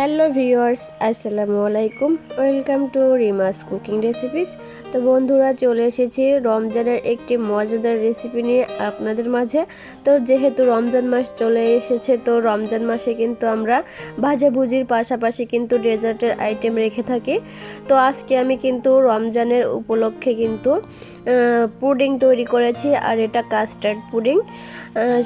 Hello viewers আসসালামু আলাইকুম welcome to Rima's cooking recipes তো বন্ধুরা, চলে এসেছি রমজানের একটি মজাদার রেসিপি নিয়ে আপনাদের মাঝে। তো যেহেতু রমজান মাস চলে এসেছে, তো রমজান মাসে কিন্তু আমরা ভাজাভুজির পাশাপাশি কিন্তু ডেজার্টের আইটেম রেখে থাকি। তো আজকে আমি কিন্তু রমজানের উপলক্ষে কিন্তু পুডিং তৈরি করেছি, আর এটা কাস্টার্ড পুডিং।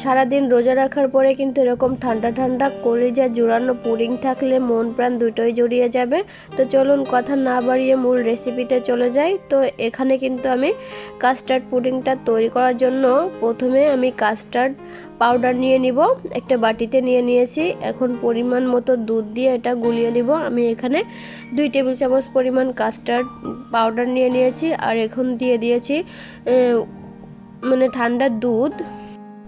সারাদিন রোজা রাখার পরে কিন্তু এরকম ঠান্ডা ঠান্ডা কলিজা জোড়ানো পুডিং থাকলে মন প্রাণ দুটোই জড়িয়ে যাবে। তো চলুন কথা না বাড়িয়ে মূল রেসিপিতে চলে যাই। তো এখানে কিন্তু আমি কাস্টার্ড পুডিংটা তৈরি করার জন্য প্রথমে আমি কাস্টার্ড পাউডার নিয়ে নিব। একটা বাটিতে নিয়ে নিয়েছি। এখন পরিমাণ মতো দুধ দিয়ে এটা গুলিয়ে নিব। আমি এখানে দুই টেবিল চামচ পরিমাণ কাস্টার্ড পাউডার নিয়ে নিয়েছি। আর এখন দিয়ে দিয়েছি মানে ঠান্ডা দুধ।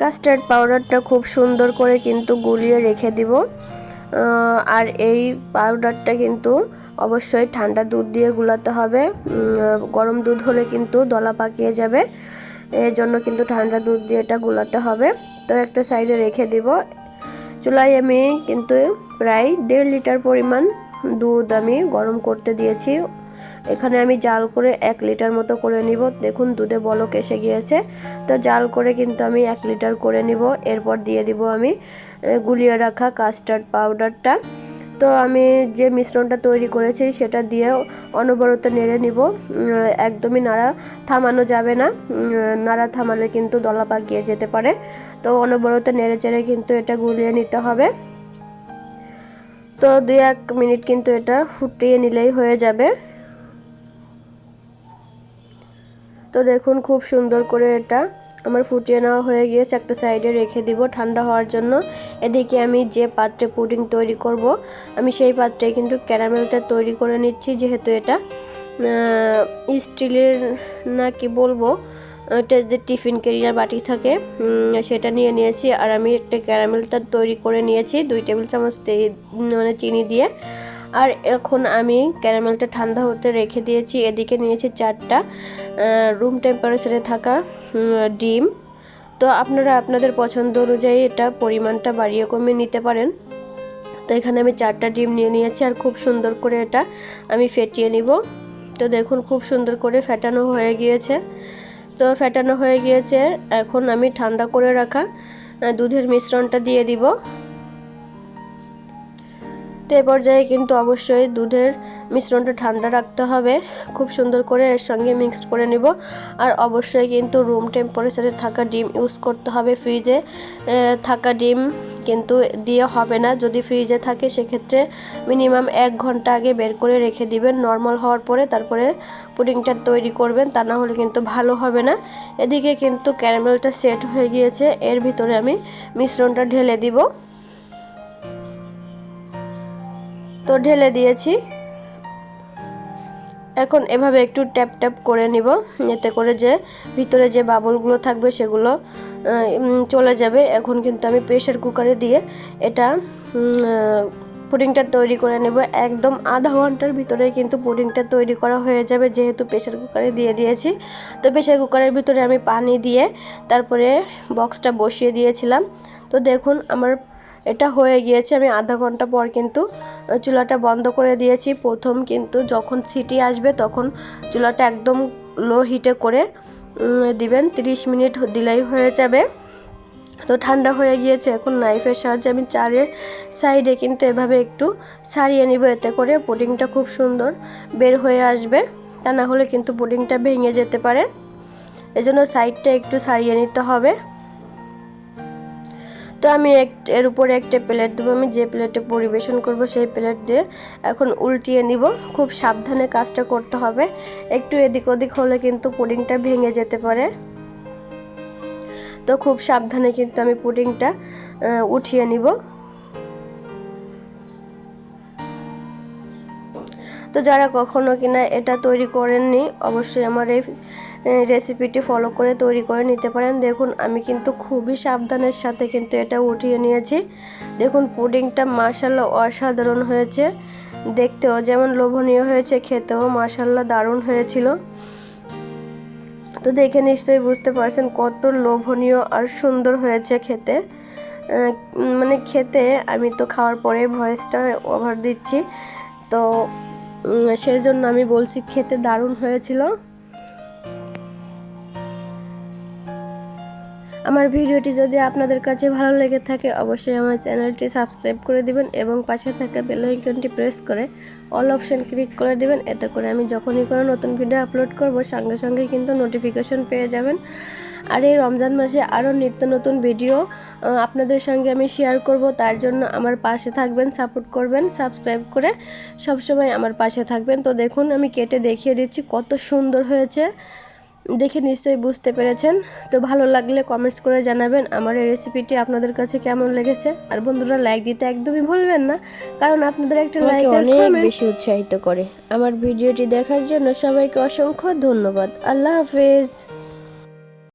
কাস্টার্ড পাউডারটা খুব সুন্দর করে কিন্তু গুলিয়ে রেখে দিব। আর এই পাউডারটা কিন্তু অবশ্যই ঠান্ডা দুধ দিয়ে গুলাতে হবে। গরম দুধ হলে কিন্তু দলা পাকিয়ে যাবে। এর জন্য কিন্তু ঠান্ডা দুধ দিয়ে এটা গুলাতে হবে। তো একটা সাইডে রেখে দিব। চুলায় আমি কিন্তু প্রায় দেড় লিটার পরিমাণ দুধ আমি গরম করতে দিয়েছি। এখানে আমি জাল করে এক লিটার মতো করে নিব। দেখুন, দুধে বলক এসে গিয়েছে। তো জাল করে কিন্তু আমি এক লিটার করে নিব। এরপর দিয়ে দিব আমি গুলিয়ে রাখা কাস্টার্ড পাউডারটা তো আমি যে মিশ্রণটা তৈরি করেছি, সেটা দিয়ে অনবরত নেড়ে নিব। একদমই নাড়া থামানো যাবে না। নাড়া থামালে কিন্তু দলা পাকিয়ে যেতে পারে। তো অনবরত নেড়ে চেড়ে কিন্তু এটা গুলিয়ে নিতে হবে। তো দুই এক মিনিট কিন্তু এটা ফুটিয়ে নিলেই হয়ে যাবে। তো দেখুন, খুব সুন্দর করে এটা আমার ফুটিয়ে নেওয়া হয়ে গিয়েছে। একটা সাইডে রেখে দিব ঠান্ডা হওয়ার জন্য। এদিকে আমি যে পাত্রে পুডিং তৈরি করব, আমি সেই পাত্রে কিন্তু ক্যারামেলটা তৈরি করে নিচ্ছি, যেহেতু এটা স্টিলের না কি বলব এটা যে টিফিন কেরিয়ার বাটি থাকে সেটা নিয়ে নিয়েছি। আর আমি একটা ক্যারামেলটা তৈরি করে নিয়েছি, দুই টেবিল চামচ মানে চিনি দিয়ে। আর এখন আমি ক্যারামেলটা ঠান্ডা হতে রেখে দিয়েছি। এদিকে নিয়েছি চারটা রুম টেম্পারেচারে থাকা ডিম। তো আপনারা আপনাদের পছন্দ অনুযায়ী এটা পরিমাণটা বাড়িয়ে কমিয়ে নিতে পারেন। তো এখানে আমি চারটা ডিম নিয়ে নিয়েছি আর খুব সুন্দর করে এটা আমি ফেটিয়ে নিব। তো দেখুন খুব সুন্দর করে ফেটানো হয়ে গিয়েছে। তো ফেটানো হয়ে গিয়েছে, এখন আমি ঠান্ডা করে রাখা দুধের মিশ্রণটা দিয়ে দিব। তো এ পর্যায়ে কিন্তু অবশ্যই দুধের মিশ্রণটা ঠান্ডা রাখতে হবে। খুব সুন্দর করে এর সঙ্গে মিক্সড করে নিব। আর অবশ্যই কিন্তু রুম টেম্পারেচারে থাকা ডিম ইউজ করতে হবে ফ্রিজে থাকা ডিম কিন্তু দিয়ে হবে না। যদি ফ্রিজে থাকে, সেক্ষেত্রে মিনিমাম এক ঘণ্টা আগে বের করে রেখে দিবেন। নর্মাল হওয়ার পরে তারপরে পুডিংটা তৈরি করবেন। তা না হলে কিন্তু ভালো হবে না। এদিকে কিন্তু ক্যারামেলটা সেট হয়ে গিয়েছে। এর ভিতরে আমি মিশ্রণটা ঢেলে দিব। তো ঢেলে দিয়েছি। এখন এভাবে একটু ট্যাপ ট্যাপ করে নিব, এতে করে যে ভিতরে যে বাবলগুলো থাকবে সেগুলো চলে যাবে। এখন কিন্তু আমি প্রেশার কুকারে দিয়ে এটা পুডিংটা তৈরি করে নেব। একদম আধা ঘণ্টার ভিতরে কিন্তু পুডিংটা তৈরি করা হয়ে যাবে, যেহেতু প্রেশার কুকারে দিয়ে দিয়েছি। তো প্রেশার কুকারের ভিতরে আমি পানি দিয়ে তারপরে বক্সটা বসিয়ে দিয়েছিলাম। তো দেখুন, আমার এটা হয়ে গিয়েছে, আমি আধা ঘণ্টা পর কিন্তু চুলাটা বন্ধ করে দিয়েছি। প্রথম কিন্তু যখন সিটি আসবে তখন চুলাটা একদম লো হিটে করে দিবেন। 30 মিনিট দিলেই হয়ে যাবে। তো ঠান্ডা হয়ে গিয়েছে, এখন নাইফের সাহায্যে আমি চারের সাইডে কিন্তু এভাবে একটু সারিয়ে নিব। এতে করে পুডিংটা খুব সুন্দর বের হয়ে আসবে। তা না হলে কিন্তু পুডিংটা ভেঙে যেতে পারে। এজন্য সাইডটা একটু সারিয়ে নিতে হবে। তো আমি এক এর উপরে একটা প্লেট দেবো। আমি যে প্লেটে পরিবেশন করব, সেই প্লেট দিয়ে এখন উল্টিয়ে নিব। খুব সাবধানে কাজটা করতে হবে। একটু এদিক ওদিক হলে কিন্তু পুডিংটা ভেঙে যেতে পারে। তো খুব সাবধানে কিন্তু আমি পুডিংটা উঠিয়ে নিব। তো যারা কখনো কিনা এটা তৈরি করেননি, অবশ্যই আমার এই রেসিপিটি ফলো করে তৈরি করে নিতে পারেন। দেখুন, আমি কিন্তু খুবই সাবধানের সাথে কিন্তু এটা উঠিয়ে নিয়েছি। দেখুন, পুডিংটা মাসাল্লাহ অসাধারণ হয়েছে। দেখতেও যেমন লোভনীয় হয়েছে, খেতেও মাসাল্লাহ দারুণ হয়েছিল। তো দেখে নিশ্চয়ই বুঝতে পারছেন কত লোভনীয় আর সুন্দর হয়েছে খেতে। মানে খেতে আমি তো খাওয়ার পরে ভয়েসটা ওভার দিচ্ছি। তো সেই জন্য আমি বলছি খেতে দারুণ হয়েছিল। আমার ভিডিওটি যদি আপনাদের কাছে ভালো লেগে থাকে, অবশ্যই আমার চ্যানেলটি সাবস্ক্রাইব করে দিবেন এবং পাশে থাকা বেল আইকনটি প্রেস করে অল অপশন ক্লিক করে দিবেন। এতে করে আমি যখনই কোনো নতুন ভিডিও আপলোড করব, সঙ্গে সঙ্গে কিন্তু নোটিফিকেশন পেয়ে যাবেন। আর এই রমজান মাসে আরও নিত্য নতুন ভিডিও আপনাদের সঙ্গে আমি শেয়ার করব। তার জন্য আমার পাশে থাকবেন সাপোর্ট করবেন সাবস্ক্রাইব করে সবসময় আমার পাশে থাকবেন। তো দেখুন, আমি কেটে দেখিয়ে দিচ্ছি কত সুন্দর হয়েছে। দেখে নিশ্চয়ই বুঝতে পেরেছেন। তো ভালো লাগলে কমেন্টস করে জানাবেন আমার এই রেসিপিটি আপনাদের কাছে কেমন লেগেছে। আর বন্ধুরা লাইক দিতে একদমই ভুলবেন না কারণ আপনাদের একটা লাইক অনেক বেশি উৎসাহিত করে। আমার ভিডিওটি দেখার জন্য সবাইকে অসংখ্য ধন্যবাদ। আল্লাহ হাফেজ।